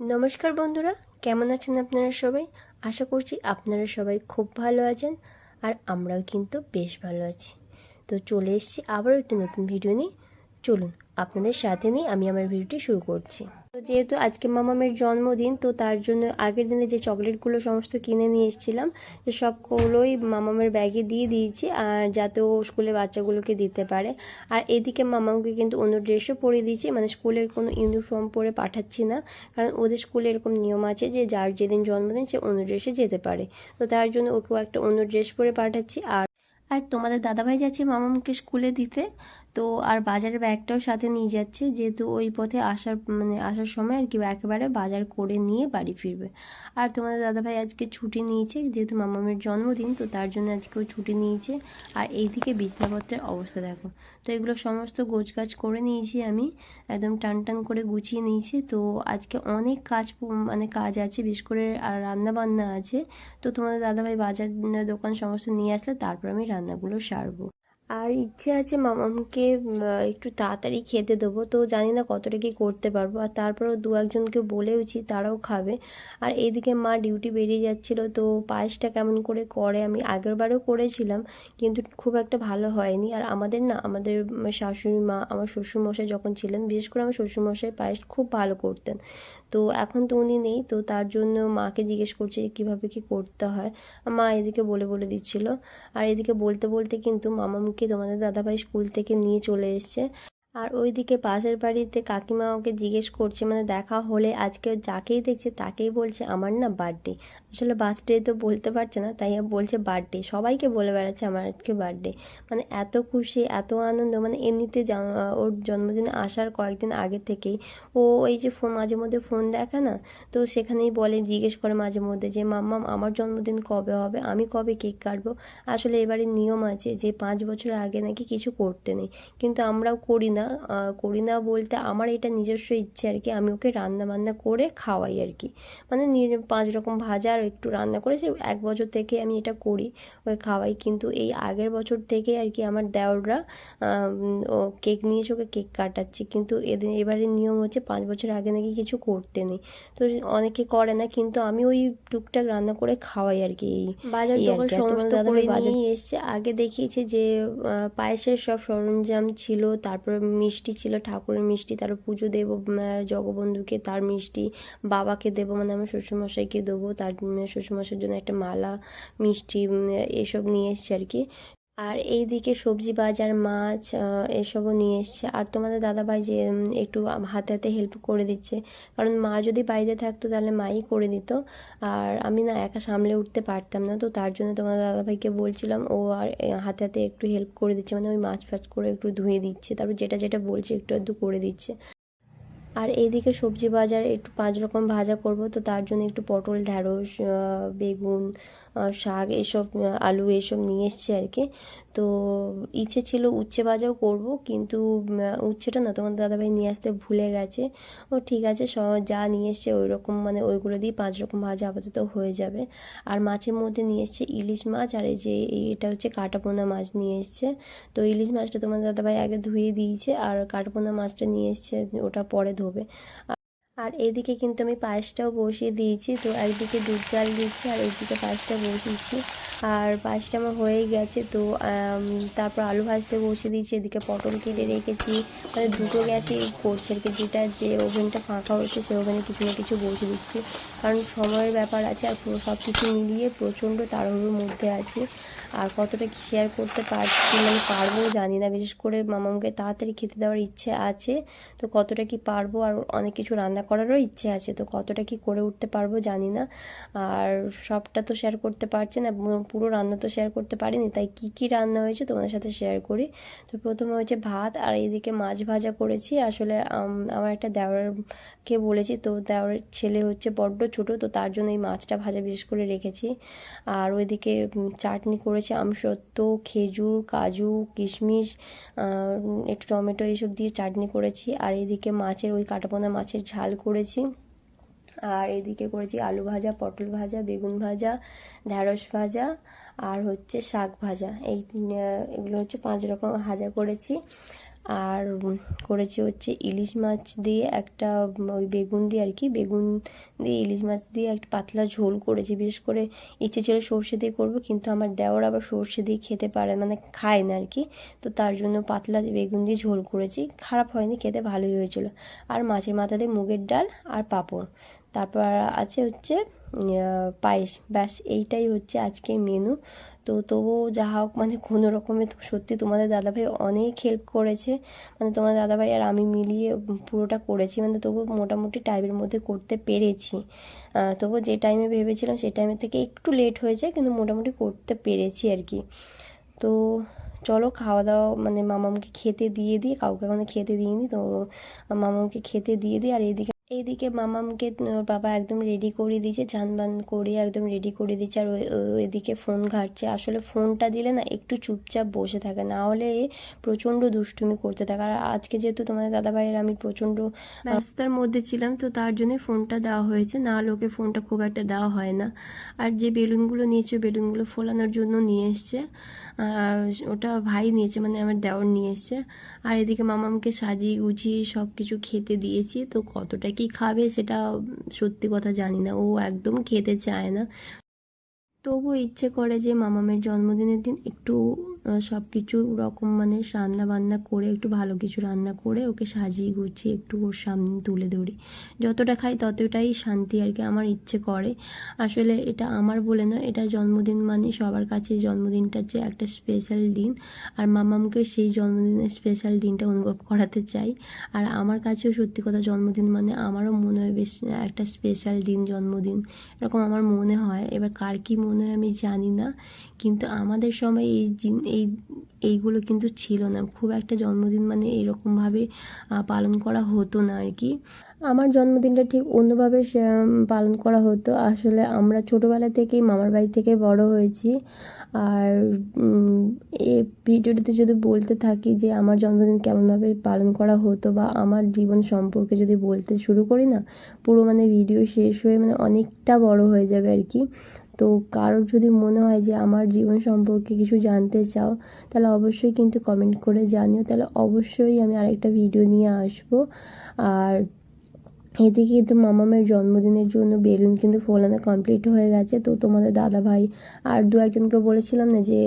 নমস্কার বন্ধুরা, কেমন আছেন আপনারা সবাই? আশা করছি আপনারা সবাই খুব ভালো আছেন আর আমরাও কিন্তু বেশ ভালো আছি। তো চলে এসেছি আবারও একটি নতুন ভিডিও নিয়ে। চলুন, আপনাদের সাথে নিয়ে আমি আমার ভিডিওটি শুরু করছি। তো যেহেতু আজকে মামামের জন্মদিন, তো তার জন্য আগের দিনে যে চকলেটগুলো সমস্ত কিনে নিয়ে এসেছিলাম, তো সবগুলোই মামামের ব্যাগে দিয়ে দিয়েছি, আর যাতে ও স্কুলে বাচ্চাগুলোকে দিতে পারে। আর এদিকে মামামকে কিন্তু অন্য ড্রেসও পরিয়ে দিয়েছি মানে স্কুলের কোনো ইউনিফর্ম পরে পাঠাচ্ছি না, কারণ ওদের স্কুলে এরকম নিয়ম আছে যে যার যেদিন জন্মদিন সে অন্য ড্রেসে যেতে পারে। তো তার জন্য ওকেও একটা অন্য ড্রেস পরে পাঠাচ্ছি, আর আর তোমাদের দাদাভাই যাচ্ছে মামামকে স্কুলে দিতে তো আর বাজারের ব্যাগটাও সাথে নিয়ে যাচ্ছে। যেহেতু ওই পথে আসার মানে আসার সময় আর কি একেবারে বাজার করে নিয়ে বাড়ি ফিরবে। আর তোমাদের দাদাভাই আজকে ছুটি নিয়েছে, যেহেতু মামামের জন্মদিন, তো তার জন্য আজকে ও ছুটি নিয়েছে। আর এইদিকে বিছনাপত্রের অবস্থা দেখো। তো এগুলো সমস্ত গোছগাছ করে নিয়েছি আমি, একদম টান টান করে গুছিয়ে নিয়েছি। তো আজকে অনেক কাজ মানে কাজ আছে, বিশেষ করে আর রান্না বান্না আছে। তো তোমাদের দাদাভাই বাজার, দোকান সমস্ত নিয়ে আসলে তারপর আমি রান্নাগুলো সারবো। আর ইচ্ছে আছে মামামকে একটু তাড়াতাড়ি খেতে দেবো। তো জানি না কতটা কি করতে পারব। আর তারপরেও দু একজনকে বলেওছি, তারাও খাবে। আর এইদিকে মা ডিউটি বেরিয়ে যাচ্ছিল, তো পায়েসটা কেমন করে করে আমি আগেরবারও করেছিলাম, কিন্তু খুব একটা ভালো হয়নি। আর আমাদের না, আমাদের শাশুড়ি মা, আমার শ্বশুরমশাই যখন ছিলেন, বিশেষ করে আমার শ্বশুরমশাই পায়েস খুব ভালো করতেন। তো এখন তো উনি নেই, তো তার জন্য মাকে জিজ্ঞেস করছি কীভাবে কি করতে হয়। মা এদিকে বলে বলে দিচ্ছিল। আর এদিকে বলতে বলতে কিন্তু মামামকে তোমাদের দাদাভাই স্কুল থেকে নিয়ে চলে এসছে। আর ওইদিকে পাশের বাড়িতে কাকিমা ওকে জিজ্ঞেস করছে মানে দেখা হলে আজকে যাকেই দেখছে তাকেই বলছে, আমার না বার্থডে আসলে বার্থডে তো বলতে পারছে না, তাই বলছে বার্থডে সবাইকে বলে বেড়াচ্ছে আমার আজকে বার্থডে মানে এত খুশি, এত আনন্দ মানে এমনিতে ওর জন্মদিনে আসার কয়েকদিন আগে থেকেই ও এই যে ফোন মাঝে মধ্যে ফোন দেখে না, তো সেখানেই বলে, জিজ্ঞেস করে মাঝে মধ্যে যে মাম্মাম আমার জন্মদিন কবে হবে? আমি কবে কেক কাটবো? আসলে এবারে নিয়ম আছে যে, পাঁচ বছর আগে নাকি কিছু করতে নেই। কিন্তু আমরাও করি না আহ, করি না বলতে আমার এটা নিজস্ব ইচ্ছে আর কি। আমি ওকে রান্না বান্না করে খাওয়াই আর কি। মানে পাঁচ রকম ভাজা আর একটু রান্না করে সে এক বছর থেকে আমি এটা করি ওকে খাওয়াই। কিন্তু এই আগের বছর থেকে আর কি আমার দেওররা ও কেক নিয়েছে ওকে কেক কাটাচ্ছে। কিন্তু এদিন এবারের নিয়ম হচ্ছে পাঁচ বছর আগে নাকি কিছু করতে নেই। তো অনেকে করে না কিন্তু আমি ওই টুকটাক রান্না করে খাওয়াই আর কি এই বাজার দোকান সমস্ত করে নিয়ে এসছে। আগে দেখিয়েছে যে পায়েসের সব সরঞ্জাম ছিল তারপরে মিষ্টি ছিল, ঠাকুরের মিষ্টি তারপর পুজো দেব জগবন্ধুকে তার মিষ্টি, বাবাকে দেব মানে আমার শ্বশুরমশাইকে দেবো, তার শ্বশুরমশাইয়ের জন্য একটা মালা, মিষ্টি এসব নিয়ে এসছে আর কি। আর এই দিকে সবজি বাজার, মাছ এসবও নিয়ে এসছে। আর তোমাদের দাদাভাই যে একটু হাতে হাতে হেল্প করে দিচ্ছে। কারণ মা যদি বাইরে থাকতো তাহলে মাই করে দিত। আর আমি না একা সামলে উঠতে পারতাম না, তো তার জন্য তোমার দাদাভাইকে বলছিলাম, ও আর হাতে হাতে একটু হেল্প করে দিচ্ছে। মানে ওই মাছ ফাছ করে একটু ধুয়ে দিচ্ছে। তারপর যেটা যেটা বলছে একটু একটু করে দিচ্ছে। আর এইদিকে সবজি বাজার, একটু পাঁচ রকম ভাজা করব, তো তার জন্য একটু পটল, ঢ্যাঁড়স বেগুন শাক এসব আলু এসব নিয়ে এসছে আর কি। তো ইচ্ছে ছিল উচ্ছে ভাজাও করব, কিন্তু উচ্ছেটা না তোমার দাদাভাই নিয়ে আসতে ভুলে গেছে। ও ঠিক আছে সব যা নিয়ে এসছে ওই রকম মানে ওইগুলো দিয়ে পাঁচ রকম ভাজা আপাতত হয়ে যাবে। আর মাছের মধ্যে নিয়ে এসছে ইলিশ মাছ, আর এই যে এটা হচ্ছে কাটাপোনা মাছ নিয়ে এসছে। তো ইলিশ মাছটা তোমার দাদাভাই আগে ধুয়ে দিয়েছে, আর কাটাপোনা মাছটা নিয়ে এসছে, ওটা পরে ধোবে। আর এদিকে কিন্তু আমি পায়েসটাও বসিয়ে দিয়েছি। তো একদিকে দুধ চাল দিচ্ছি আর এইদিকে পায়েসটা বসিয়েছি। আর পায়েসটা আমার হয়ে গেছে। তো তারপর আলু ভাজতে বসিয়ে দিয়েছি। এদিকে পটল কেটে রেখেছি। মানে দুটো গ্যাসে করছি আর কি। যেটা যে ওভেনটা ফাঁকা হচ্ছে, সে ওভেনে কিছু না কিছু বসিয়ে দিচ্ছি। কারণ সময়ের ব্যাপার আছে আর পুরো সব কিছু মিলিয়ে প্রচণ্ড তাড়াহুড়োর মধ্যে আছি। আর কতটা কি শেয়ার করতে পারছি মানে পারব জানি না। বিশেষ করে মামাকে তাড়াতাড়ি খেতে দেওয়ার ইচ্ছে আছে, তো কতটা কি পারব আর অনেক কিছু রান্না করারও ইচ্ছে আছে, তো কতটা কি করে উঠতে পারব জানি না। আর সবটা তো শেয়ার করতে পারছি না, পুরো রান্না তো শেয়ার করতে পারিনি, তাই কি কি রান্না হয়েছে তোমাদের সাথে শেয়ার করি। তো প্রথমে হয়েছে ভাত আর এইদিকে মাছ ভাজা করেছি। আসলে আমার একটা দেওয়ারকে বলেছি, তো দেওয়ারের ছেলে হচ্ছে বড্ড ছোট, তো তার জন্য এই মাছটা ভাজা বিশেষ করে রেখেছি। আর ওইদিকে চাটনি করেছি আমসত্ত্ব খেজুর, কাজু, কিশমিশ একটু টমেটো এইসব দিয়ে চাটনি করেছি। আর এদিকে মাছের, ওই কাটাপোনা মাছের ঝাল করেছি। আর এদিকে করেছি আলু ভাজা, পটল ভাজা, বেগুন ভাজা, ঢ্যাঁড়স ভাজা, আর হচ্ছে শাক ভাজা। এই এগুলো হচ্ছে পাঁচ রকম ভাজা করেছি। আর করেছি হচ্ছে ইলিশ মাছ দিয়ে একটা ওই বেগুন দিয়ে আর কি, বেগুন দিয়ে ইলিশ মাছ দিয়ে একটা পাতলা ঝোল করেছি। বিশেষ করে ইচ্ছে ছিল সর্ষে দিয়ে করব, কিন্তু আমার দেওর আবার সর্ষে দিয়ে খেতে পারে মানে খায় না আর কি। তো তার জন্য পাতলা বেগুন দিয়ে ঝোল করেছি, খারাপ হয়নি, খেতে ভালোই হয়েছিল। আর মাছের মাথা দিয়ে মুগের ডাল আর পাঁপড়। তারপর আছে হচ্ছে পায়েস। ব্যাস, এইটাই হচ্ছে আজকের মেনু তো তবুও যা হোক মানে কোনো রকমে সত্যি তোমাদের দাদাভাই অনেক হেল্প করেছে। মানে তোমার দাদাভাই আর আমি মিলিয়ে পুরোটা করেছি। মানে তবু মোটামুটি টাইমের মধ্যে করতে পেরেছি। তবু যে টাইমে ভেবেছিলাম, সেই টাইমের থেকে একটু লেট হয়েছে, কিন্তু মোটামুটি করতে পেরেছি আর কি। তো চলো, খাওয়া দাওয়া মানে মামামকে খেতে দিয়ে দিই। কাউকে এখনও খেতে দিইনি, তো মামামকে খেতে দিয়ে দিই। আর এইদিকে এইদিকে মামামকে, ওর বাবা একদম রেডি করে দিয়েছে বান করে একদম রেডি করে দিয়েছে, আর এদিকে ফোন ঘাটছে। আসলে ফোনটা দিলে না একটু চুপচাপ বসে থাকে, না হলে প্রচণ্ড দুষ্টুমি করতে থাকে। আর আজকে যেহেতু তোমাদের দাদাভাইয়ের আমি প্রচণ্ড ব্যস্ততার মধ্যে ছিলাম, তো তার জন্যই ফোনটা দেওয়া হয়েছে। না হলে ওকে ফোনটা খুব একটা দেওয়া হয় না। আর যে বেলুনগুলো নিয়েছে বেলুনগুলো ফোলানোর জন্য নিয়ে এসছে। ওটা ভাই নিয়েছে মানে আমার দেওর নিয়ে এসছে। আর এদিকে মামামকে সাজিয়ে গুছিয়ে সব কিছু খেতে দিয়েছি। তো কতটা কি খাবে সেটা সত্যি কথা জানি না। ও একদম খেতে চায় না। তবু ইচ্ছে করে যে মামামের জন্মদিনের দিন একটু সব কিছু রকম মানে রান্না বান্না করে, একটু ভালো কিছু রান্না করে ওকে সাজিয়ে গুছিয়ে একটু ওর সামনে তুলে ধরি। যতটা খাই ততটাই শান্তি আর কি আমার ইচ্ছে করে। আসলে এটা আমার বলে না এটা জন্মদিন মানে সবার কাছে জন্মদিনটা হচ্ছে একটা স্পেশাল দিন। আর মামামকে সেই জন্মদিনের স্পেশাল দিনটা অনুভব করাতে চাই। আর আমার কাছেও সত্যি কথা জন্মদিন মানে আমারও মনে হয় বেশ একটা স্পেশাল দিন, জন্মদিন। এরকম আমার মনে হয়। এবার কার কী মনে হয় আমি জানি না। কিন্তু আমাদের সময় এই এই, এইগুলো কিন্তু ছিল না। খুব একটা জন্মদিন মানে এরকমভাবে পালন করা হতো না আর কি। আমার জন্মদিনটা ঠিক অন্যভাবে পালন করা হতো। আসলে আমরা ছোটোবেলা থেকেই মামার বাড়ি থেকে বড় হয়েছি। আর এই ভিডিওটাতে যদি বলতে থাকি যে আমার জন্মদিন কেমনভাবে পালন করা হতো বা আমার জীবন সম্পর্কে যদি বলতে শুরু করি না, পুরো মানে ভিডিও শেষ হয়ে মানে অনেকটা বড় হয়ে যাবে আর কি। তো কারোর যদি মনে হয় যে আমার জীবন সম্পর্কে কিছু জানতে চাও, তাহলে অবশ্যই কিন্তু কমেন্ট করে জানিও। তাহলে অবশ্যই আমি আরেকটা ভিডিও নিয়ে আসব। আর এদিকে কিন্তু মামামের জন্মদিনের জন্য বেলুন কিন্তু ফোলানো কমপ্লিট হয়ে গেছে। তো তোমাদের দাদা ভাই আর দু একজনকে বলেছিলাম না যে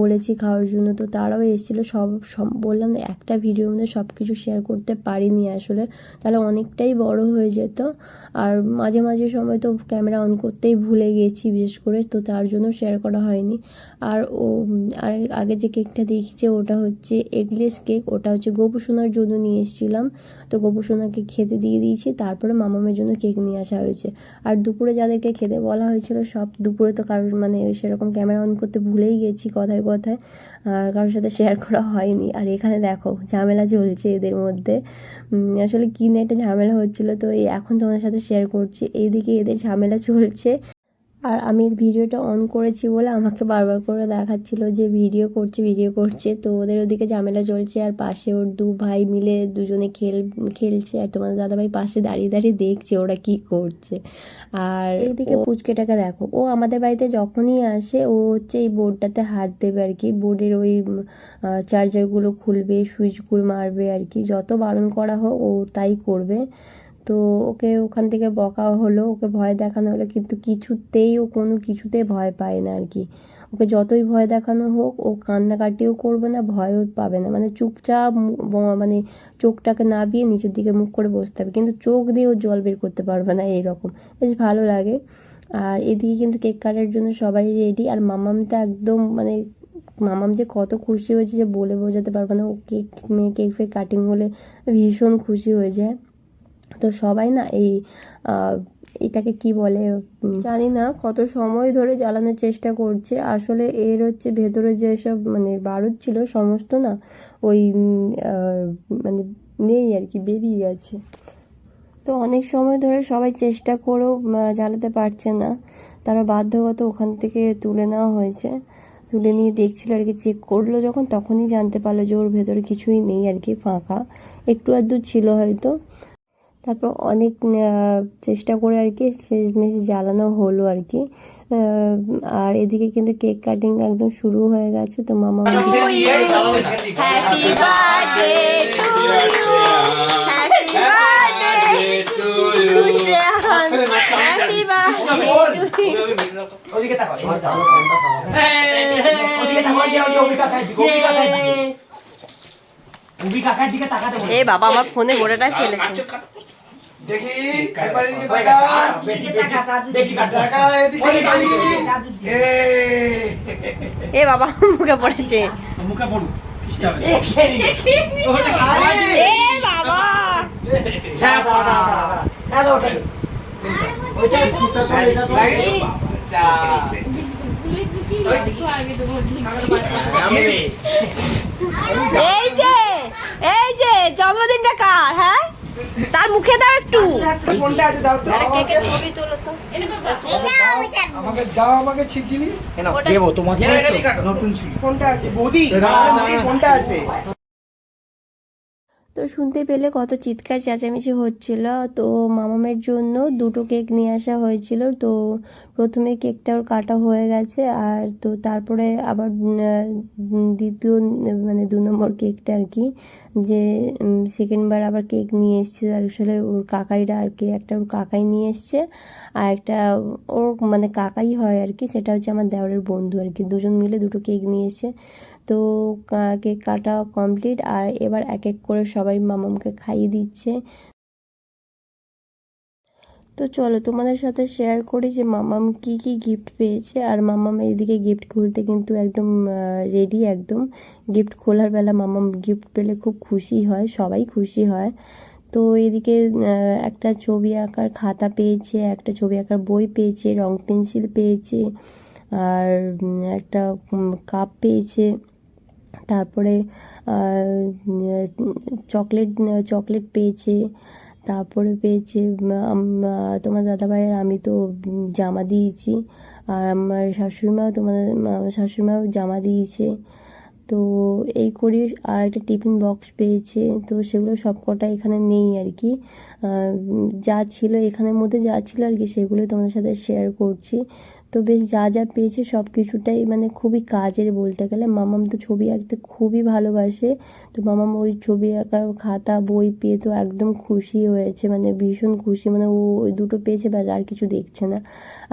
বলেছি খাওয়ার জন্য। তো তারাও এসেছিল, সব সব বললাম না, একটা ভিডিওর মধ্যে সব কিছু শেয়ার করতে পারিনি আসলে। তাহলে অনেকটাই বড় হয়ে যেত। আর মাঝে মাঝে সময় তো ক্যামেরা অন করতেই ভুলে গেছি বিশেষ করে, তো তার জন্য শেয়ার করা হয়নি। আর ও, আর আগে যে কেকটা দেখিছে, ওটা হচ্ছে এগলেস কেক ওটা হচ্ছে গোপুসোনার জন্য নিয়ে এসেছিলাম। তো গোপুসোনাকে খেতে দিয়ে দিয়েছি, তারপরে মামামের জন্য কেক নিয়ে আসা হয়েছে। আর দুপুরে যাদেরকে খেতে বলা হয়েছিল, সব দুপুরে তো কারোর মানে সেরকম ক্যামেরা অন করতে ভুলেই গেছি কথায় কথায়, আর কারোর সাথে শেয়ার করা হয়নি। আর এখানে দেখো, ঝামেলা চলছে এদের মধ্যে। আসলে কী না একটা ঝামেলা হচ্ছিল, তো এই এখন তোমাদের সাথে শেয়ার করছি। এইদিকে এদের ঝামেলা চলছে। আর আমি ভিডিওটা অন করেছি বলে আমাকে বারবার করে দেখাচ্ছিল যে ভিডিও করছে ভিডিও করছে। তো ওদের ওদিকে ঝামেলা চলছে আর পাশে ওর দু ভাই মিলে দুজনে খেল খেলছে। আর তোমাদের দাদাভাই পাশে দাঁড়িয়ে দাঁড়িয়ে দেখছে ওরা কি করছে। আর এদিকে পুচকেটাকে দেখো ও আমাদের বাড়িতে যখনই আসে ও হচ্ছে এই বোর্ডটাতে হাত দেবে আর কি। বোর্ডের ওই চার্জারগুলো খুলবে সুইচগুলো মারবে আর কি। যত বারণ করা হোক ও তাই করবে। তো ওকে ওখান থেকে বকা হলো, ওকে ভয় দেখানো হলো, কিন্তু কিছুতেই ও কোনো কিছুতে ভয় পায় না আর কি। ওকে যতই ভয় দেখানো হোক, ও কান্নাকাটিও করবে না, ভয়ও পাবে না। মানে চুপচাপ মানে চোখটাকে নাবিয়ে নিচের দিকে মুখ করে বসতে হবে। কিন্তু চোখ দিয়ে ও জল বের করতে পারবে না এইরকম। বেশ ভালো লাগে। আর এদিকে কিন্তু কেক কাটার জন্য সবাই রেডি আর মামামটা একদম মানে মামাম যে কত খুশি হয়েছে যে বলে বোঝাতে পারবে না। ও কেক মেয়ে কেক ফেক কাটিং হলে ভীষণ খুশি হয়ে যায়। তো সবাই না এই এটাকে কি বলে জানি না কত সময় ধরে জ্বালানোর চেষ্টা করছে। আসলে এর হচ্ছে ভেতরে যেসব মানে বারুদ ছিল, সমস্ত না ওই মানে নেই আর কি, বেরিয়ে গেছে। তো অনেক সময় ধরে সবাই চেষ্টা করেও জ্বালাতে পারছে না। তারা বাধ্যগত ওখান থেকে তুলে নেওয়া হয়েছে। তুলে নিয়ে দেখছিল আর কি চেক করল যখন, তখনই জানতে পারল যে ওর ভেতরে কিছুই নেই আর কি, ফাঁকা। একটু আধটু ছিল হয়তো। তারপর অনেক চেষ্টা করে আর কি শেষমেশ জ্বালানো হলো আর কি। আর এদিকে কিন্তু কেক কাটিং একদম শুরু হয়ে গেছে তো মামা happy birthday to you happy birthday to happy ওদিকে তাকাও ওদিকে তাকাও ওদিকে তাকাও দিকে তাকাতে বলে এ বাবা আমার ফোনে গোড়াটা ফেলেছে। দেখি এদিকে তাকা। বেশি এদিকে। ওদিকে। এ। এ বাবা মুখে পড়েছে। মুখে পড়ু এই যে। এই যে জন্মদিনটা কার হ্যাঁ? তার মুখে দাও একটু। কোনটা আছে দাও তো। ছবি তোলো তো? আমাকে দাও আমাকে ছিকিলি দেবো তোমাকে নতুন ছুরি কোনটা আছে বৌদি। কোনটা আছে। তো শুনতে পেলে কত চিৎকার চেঁচামেচি হচ্ছিল। তো মামামের জন্য দুটো কেক নিয়ে আসা হয়েছিল। তো প্রথমে কেকটা ওর কাটা হয়ে গেছে আর তো তারপরে আবার দ্বিতীয় মানে দু নম্বর কেকটা আর কি, যে সেকেন্ডবার আবার কেক নিয়ে এসছে। আসলে ওর কাকাইরা আর কি, একটা ওর কাকাই নিয়ে এসছে আর একটা ওর মানে কাকাই হয় আর কি, সেটা হচ্ছে আমার দেওরের বন্ধু আর কি। দুজন মিলে দুটো কেক নিয়ে এসছে। তো কেক কাটা কমপ্লিট আর এবার এক এক করে সবাই মামামকে খাইয়ে দিচ্ছে। তো চলো তোমাদের সাথে শেয়ার করি যে মামাম কি কি গিফট পেয়েছে, আর মামাম এইদিকে গিফট খুলতে কিন্তু একদম রেডি একদম। গিফট খোলার বেলা মামাম গিফট পেলে খুব খুশি হয়, সবাই খুশি হয়। তো এদিকে একটা ছবি আঁকার খাতা পেয়েছে, একটা ছবি আঁকার বই পেয়েছে, রং পেন্সিল পেয়েছে, আর একটা কাপ পেয়েছে। তারপরে চকলেট চকলেট পেয়েছে। তারপরে পেয়েছে তোমার দাদাভাইয়ের আমি তো জামা দিয়েছি। আর আমার শাশুড়িমাও তোমাদের শাশুড়িমাও জামা দিয়েছে। তো এই করি আর একটা টিফিন বক্স পেয়েছে। তো সেগুলো সব কটা এখানে নেই আর কি। যা ছিল এখানের মধ্যে যা ছিল আর কি, সেগুলোই তোমাদের সাথে শেয়ার করছি। তো বেশ যা যা পেয়েছে সব কিছুটাই মানে খুবই কাজের বলতে গেলে। মামাম তো ছবি আঁকতে খুবই ভালোবাসে। তো মামাম ওই ছবি আঁকার খাতা, বই পেয়ে তো একদম খুশি হয়েছে মানে ভীষণ খুশি। মানে ও ওই দুটো পেয়েছে, ব্যাস আর কিছু দেখছে না।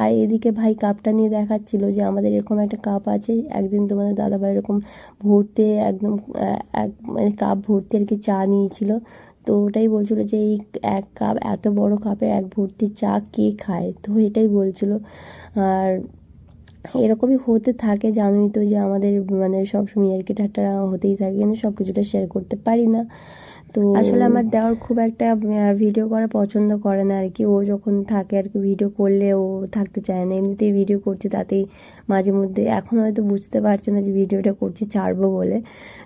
আর এদিকে ভাই কাপটা নিয়ে দেখাচ্ছিল যে আমাদের এরকম একটা কাপ আছে, একদিন তোমাদের দাদাভাই এরকম ভর্তি একদম এক মানে কাপ ভর্তি আর কি চা নিয়েছিল। তো ওটাই বলছিল যে এই এক কাপ, এত বড় কাপের এক ভর্তি চা কে খায়? তো এটাই বলছিল। আর এরকমই হতে থাকে, জানোই তো যে আমাদের মানে সবসময় আর কি ঠাট্টা হতেই থাকে। কিন্তু সব কিছুটা শেয়ার করতে পারি না। তো আসলে আমার দেওয়ার খুব একটা ভিডিও করা পছন্দ করে না আর কি ও যখন থাকে আর কি ভিডিও করলে ও থাকতে চায় না। এমনিতেই ভিডিও করছে, তাতেই মাঝে মধ্যে। এখন হয়তো বুঝতে পারছে না যে ভিডিওটা করছি, ছাড়বো বলে।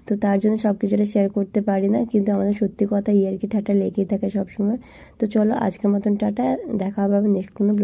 তো তার জন্য সব কিছুটা শেয়ার করতে পারি না। কিন্তু আমাদের সত্যি কথা ইয়ার্কি ঠাটা লেগেই থাকে সবসময়। তো চলো আজকের মতন টাটা। দেখা হবে নেক্সট কোনো ব্লগ